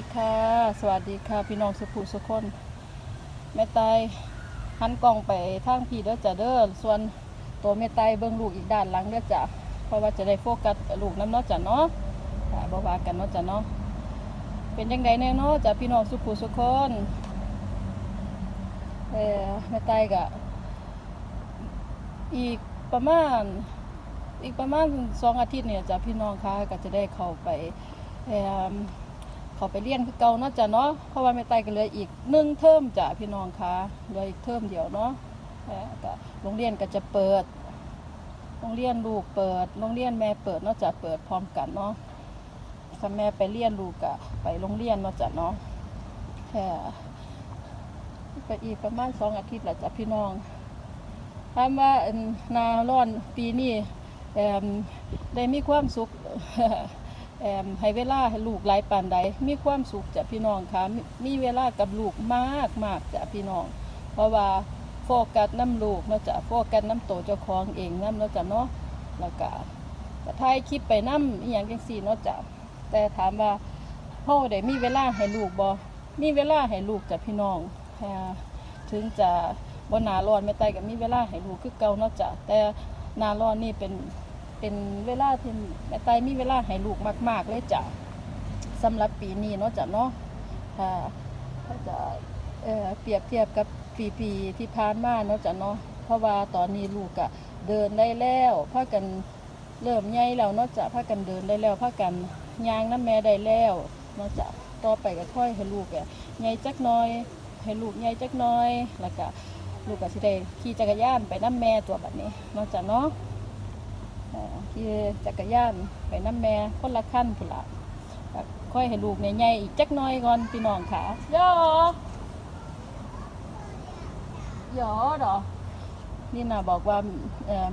ดีค่ะ สวัสดีค่ะ พี่น้องสุภูสุคนแม่ตายหันกล้องไปทางพี่เด้อจ้ะเด้อส่วนตัวแม่ตายเบิ่งลูกอีกด้านหลังเด้อจ้ะเพราะว่าจะได้โฟกัสลูกน้ำเนาะจ้ะเนาะอ่าบ่ว่ากันเนาะจ้ะเนาะเป็นยังไงแน่เนาะจ้ะพี่น้องสุภูสุคนเออแม่ตายก็อีกประมาณอีกประมาณสองอาทิตย์เนี่ยจ้ะพี่น้องคะก็จะได้เข้าไป เอิ่มเข้าไปเรียนคือเก่าเนาะจ้ะเนาะเพราะว่าไม่ไต่ก็เหลืออีกหนึ่งเทอมจ้ะพี่น้องคะเหลืออีกเทอมเดียวเนาะก็โรงเรียนก็จะเปิด โรงเรียนลูกเปิด โรงเรียนแม่เปิดเนาะจ้ะเปิดพร้อมกันเนาะถ้าแม่ไปเรียนลูกก็ไปโรงเรียนเนาะจ้ะเนาะแค่ก็อีกประมาณสองอาทิตย์แหละจ้ะพี่น้องถามว่านาร้อนปีนี้ได้มีความสุข แอมให้เวลาให้ลูกหลายปานใดมีความสุขจ้ะพี่น้องค่ะมมีเวลากับลูกมากมากจ้ะพี่น้อง เพราะว่าโฟกัสน้ำลูกเนาะจ้ะโฟกัสน้ำโตเจ้าของเองน้ำเนาะจ้ะเนาะแล้วก็ก็ถ่ายคลิปไปน้ำอหย่างจังซี่เนาะจ้ะแต่ถามว่าพ่อได้มีเวลาให้ลูกบ่มีเวลาให้ลูกจ้ะพี่น้องถึงจะบ่หนาร้อนไม่ไต้ก็มีเวลาให้ลูกคือเก่าเนาะจ้ะแต่หนาร้อนนี่เป็น เป็นเวลาที่แม่ไตมีเวลาให้ลูกมาก ๆ เลยจ้ะสำหรับปีนี้เนาะจ้ะเนาะถ้าถ้าจะเอ่อเปรียบเทียบกับปีปีๆที่ผ่านมาเนาะจ้ะเนาะเพราะว่าตอนนี้ลูกอะเดินได้แล้วพากันเริ่มใหญ่แล้วเนาะจ้ะพากันเดินได้แล้วพากันย่างน้ำแม่ได้แล้วเนาะจ้ะต่อไปก็ค่อยให้ลูกอะใหญ่จักน้อย ให้ลูกใหญ่จักน้อยแล้วก็ลูกก็สิได้ขี่จักรยานไปน้ำแม่ตัวแบบนี้นอกจากเนาะ ขี่จักรยานไปน้ำแม่คนละขั้นพุ่นละค่อยให้ลูกในใหญ่อีกจักหน้อยก่อนพี่น้องค่ะย่อย่อดอนี่น่ะบอกว่า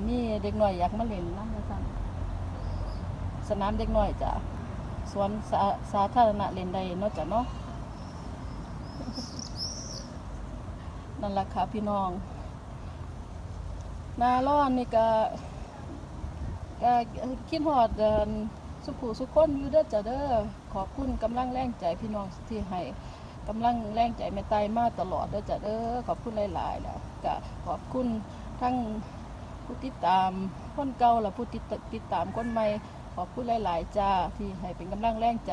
มีเด็กหน่อยอยากมาเล่นน้ำนะสันสนามเด็กหน่อยจ้ะสวนสาสาธารณะเล่นได้นาะจ้ะเนาะนั่นแหละค่ะพี่น้องนาร้อนนี่ก็ ก็คิดหอดเดินสุขูสุขคนอยู่เด้อจ้ะเด้อขอบคุณกำลังแรงใจพี่น้องที่ให้กำลังแรงใจแม่ไตมาตลอดเด้อจ้ะเด้อขอบคุณหลายๆแล้วก็ขอบคุณทั้งผู้ติดตามคนเก่าและผู้ติดติดตามคนใหม่ขอบคุณหลายๆจ้าที่ให้เป็นกำลังแรงใจ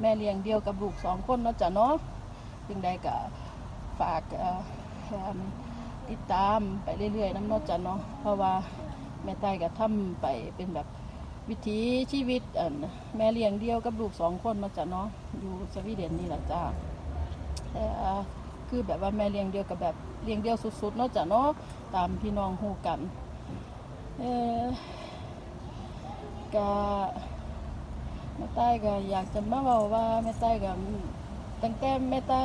แม่เลี้ยงเดียวกับลูกสองคนเนาะจ้ะเนาะจึงใดก็ฝากเอ่อพยายามติดตามไปเรื่อยๆน้ำเนอจันเนาะเพราะว่า แม่ใต้ก็ทำไปเป็นแบบวิถีชีวิตแม่เลี้ยงเดียวกับลูกสองคนเนาจันเนาะอยู่สวีเดนนี่แหละจ้าแต่คือแบบว่าแม่เลี้ยงเดียวกับแบบเลี้ยงเดียวสุดๆเนาะจ้ะเนาะตามพี่น้องหูกันเออก็แม่ใต้ก็อยากจะมาบอกว่าแม่ใต้ก็ตั้งแต่แม่ใต้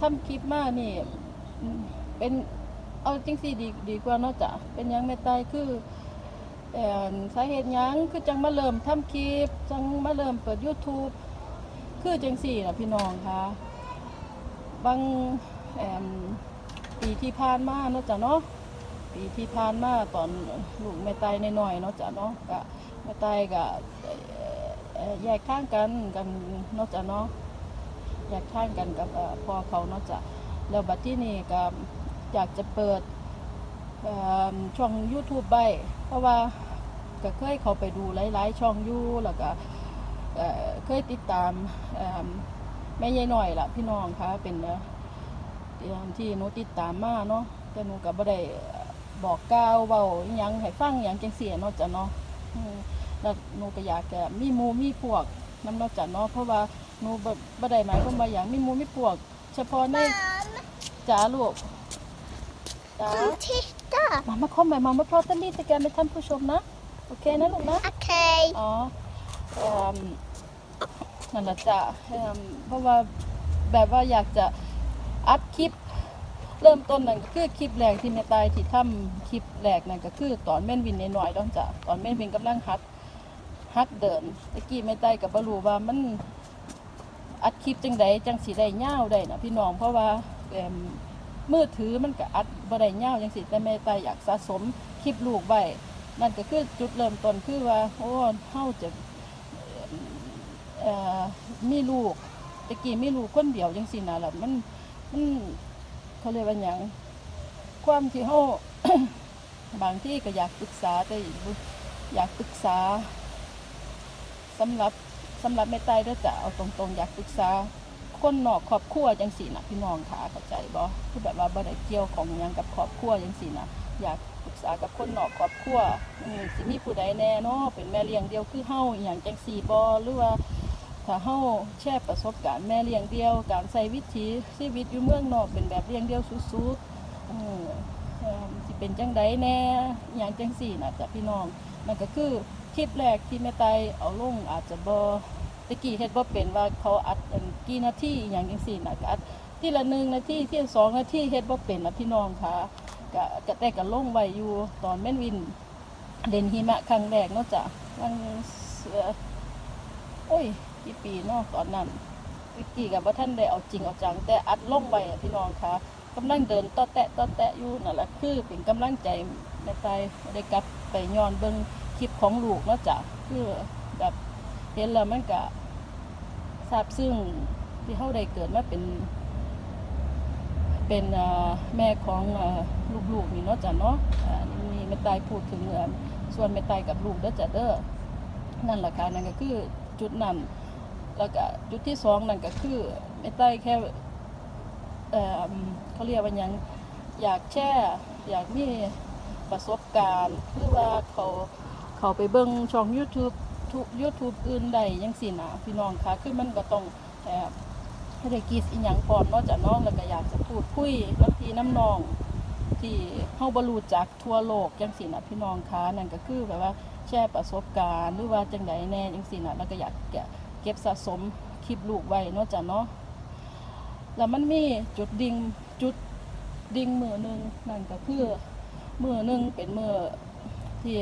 ทำคลิปมานี่เป็น เอาจริงสิดีดีกว่าเนาะจ้ะเป็นหยังไม่ตายคือเอ่อสาเหตุหยังคือจังมาเริ่มทำคลิปจังมาเริ่มเปิด YouTube คือจังสี่นะพี่น้องคะบางแอมปีที่ผ่านมาเนาะจ้ะเนาะปีที่ผ่านมาตอนลูกแม่ตายน้อยๆเนาะจ้ะเนาะก็แม่ตายก็เอ่อแยกข้างกันกันเนาะจ้ะเนาะแยกข้างกันกับเอ่อพ่อเขาเนาะจ้ะแล้วบัดที่นี่ก็ อยากจะเปิดเอิ่มช่อง YouTube ไว้เพราะว่าก็เคยเขาไปดูหลาย ๆ ช่องอยู่แล้วก็เอ่อเคยติดตามเอิ่มแม่ยายหน่อยล่ะพี่น้องคะเป็นเอ่ออย่างที่หนูติดตามมาเนาะแต่หนูก็บ่ได้บอกกล่าวเว้าอิหยังให้ฟังอหย่างจังซี่เนาะจ้ะเนาะอืมแล้วหนูก็อยากจะมีหมู่มีพวกนํเนาะจ้ะเนาะเพราะว่าหนูบ่บ่ได้หมายความว่าอย่างมีหมู่มีพวก เฉพาะในจ๋าลูกจ๋า Titta! มามา kom med mamma pratar lite grann med ท่านผู้ชมนะโอเคนะลูกนะ Okej. อ๋อเอิ่มนั่นแหละจ้ะเอิ่มเพราะว่าแบบว่าอยากจะอัดคลิป เริ่มต้นนั่นก็คือคลิปแรกที่แม่ตายที่ทำคลิปแรกนั่นก็คือตอนแม่นวินน้อยๆต้องจ้ะตอนแม่นวินกำลังฮัดฮัดเดินตะกี้แม่ตายกับบรู้ว่ามันอัดคลิปจังใดจังสีได้ยาวได้นะพี่น้องเพราะว่าเอิ่ม มือถือมันก็อัดบ่ได้ยาวจังสิแต่แม่ตายอยากสะสมคลิปลูกไว้นั่นก็คือจุดเริ่มต้นคือว่าโอ้เฮาจะมีลูกตะกี้ไม่รู้คนเดียวจังซี่นะล่ะมันมันเขาเรียกว่าหยังความที่เฮาบางที่ก็อยากปรึกษาแต่อยากปรึกษาสำหรับสำหรับแม่ตายเด้อจะเอาตรงๆ อยากปรึกษา คนนอกครอบครัวจังสี่นะพี่น้องค่ะเข้าใจบ่คือแบบว่าบ่ได้เกี่ยวของหยังกับครอบครัวจังสี่นะอยากปรึกษากับคนนอกครอบครัวอืมสิมีผู้ใดแน่เนาะเป็นแม่เลี้ยงเดียวคือเฮาอหย่างจังสี่บ่หรือว่าถ้าเฮาแชร์ประสบการณ์แม่เลี้ยงเดียวการใช้วิถีชีวิตอยู่เมืองนอกเป็นแบบเลี้ยงเดียวสุดๆเออเอ่อสิเป็นจังใดแน่อหย่างจังสี่นะจ้ะพี่น้องมันก็คือคลิปแรกที่แม่ไตเอาลงอาจจะบ่ตะกี้เฮ็ดบ่เป็นว่าเขาอัดอัน กี่นาทีอหย่างจังซี่น่ะก็อัดที่ละหนึ่งนาทีที่สองนาทีเฮ็ดบ่เป็นนะพี่น้องค่ะก็ก็แต่ก็ลงไว้อยู่ตอนแม่นวินเด่นหิมะครั้งแรกเนาะจ้ะมันโอ้ยกี่ปีเนาะตอนนั้นกี้ก็บ่ทันได้เอาจริงเอาจัง แต่อัดลงไว้อะพี่น้องคะกำลังเดินต่อแตะต่อแตะอยู่นั่นแหละคือเป็นกำลังใจแม่ตายได้กลับไปย้อนเบิ่งคลิปของลูกเนาะจ้ะคือแบบเห็นแล้วมันก็ทราบซึ่ง ที่เขาได้เกิดมาเป็นเป็นแม่ของลูกๆนี่เนาะจ้ะเนาะอ่านี่แม่ตายพูดถึงเอ่อส่วนแม่ตายกับลูกเด้อจ้ะเด้อนั่นแหละค่ะนั่นก็คือจุดนั้นแล้วก็จุดที่สองนั่นก็คือแม่ตายแค่เขาเรียกว่ายังอยากแช่อยากมีประสบการณ์หรือว่าเขาเขาไปเบิ่งช่อง YouTube ทุก YouTube อื่นใดยังสินะพี่น้องคะคือมันก็ต้อง แอบให้ได้กีดอีหยังก่อนนอกจากน้องแล้วก็อยากจะพูดคุยน้ำพีน้ำนอง ที่เฮาบ่รู้จักทั่วโลกจังซี่นะพี่น้องคะนั่นก็คือแบบว่าแชร์ประสบการณ์หรือว่าจังใดแน่จังซี่นะแล้วก็อยากเก็บสะสมคลิปลูกไว้นาะจ้ะเนาะแล้วมันมีจุดดิ่งจุดดิ่งมือหนึ่งนั่นก็คือมือหนึ่งเป็นมือที่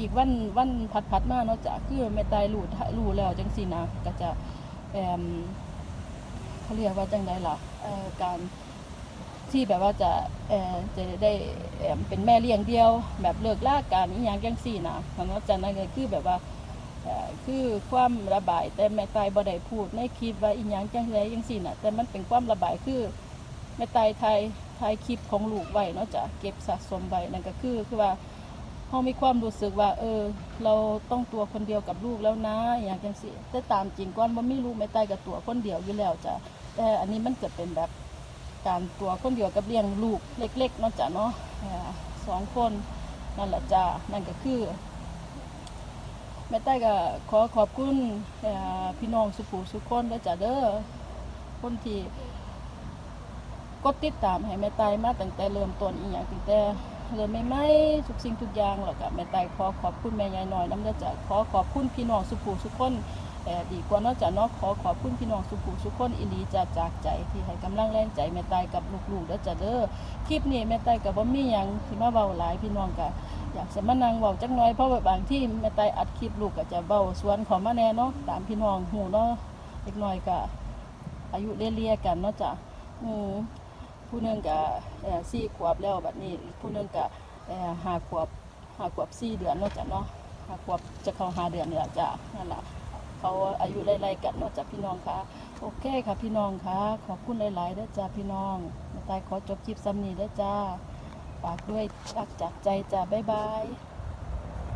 อีกวันวันพัดพัดๆมาเนาะจ้ะคือแม่ตายรู้ทะรู้แล้วจังซี่นะก็จะ เขาเรียกว่าจังไดล่ะการที่แบบว่าจะจะได้เป็นแม่เลี้ยงเดียว แบบเลิกลากันอีหยังจังซี่นะมันก็จะนั่นก็คือแบบว่าคือความระบายแต่แม่ตายบ่ได้พูดในคลิปว่าอีหยังจังไดจังซี่น่ะแต่มันเป็นความระบายคือแม่ตายไทยไทยคลิปของลูกไว้เนาะจ้ะเก็บสะสมไว้นั่นก็คือคือว่า เขามีความรู้สึกว่า เออ เราต้องตัวคนเดียวกับลูกแล้วนะ อย่างจังสิแต่ตามจริงก่อนว่าไม่รู้ไม่ตายกับตัวคนเดียวอยู่แล้วจ้ะแต่อันนี้มันจะเป็นแบบการตัวคนเดียวกับเลี้ยงลูกเล็กๆเนาะจ้ะเนาะสองคนนั่นแหละจ้ะนั่นก็คือแม่ใต้ก็ขอขอบคุณพี่น้องสุภูสุคนแล้วจ้ะเด้อคนที่กดติดตามให้แม่ใต้มาตั้งแต่เริ่มต้นอีกอย่างตั้งแต่ เลยไม่ไม่ทุกสิ่งทุกอย่างหรอกกับแม่ตายขอขอบคุณแม่ยายน้อยน้ำเด้อจ้ะขอขอบคุณพี่น้องสุภูสุขคนเอ่ดีกว่านอกจากนาะขอขอบคุณพี่น้องสุภูสุขคนอินีจะจากใจที่ให้กำลังแรงใจแม่ตายกับลูกๆเด้อจ้ะเด้อคลิปนี้แม่ตายกับบ่มีหยังที่มาเว้าหลายพี่น้องก็อยากจะมานังเว้าจักหน่อยเพราะบางที่แม่ตายอัดคลิปลูกก็จะเว้าสวนขอมาแน่เนาะตามพี่น้องหูเนาะเล็กน้อยก็อายุเลี่ยๆกันเนาะจ้ะอืม ผู้หนึงก็สี่ขวบแล้วบัดนี้ ผู้หนึงก็ห้าขวบห้าขวบสี่เดือนนอกจากเนาะห้าขวบจะเข้าห้าเดือนเนี่ยจ้ะนั่นแหละเขาอายุไล่ๆกันนอกจากพี่น้องค่ะ โอเคค่ะพี่น้องค่ะขอบคุณหลายๆด้จ้าพี่น้องมาตายขอจบคลิปซ้ำนี้ด้จ้าฝากด้วยรักจากใจจ้าบ๊ายบาย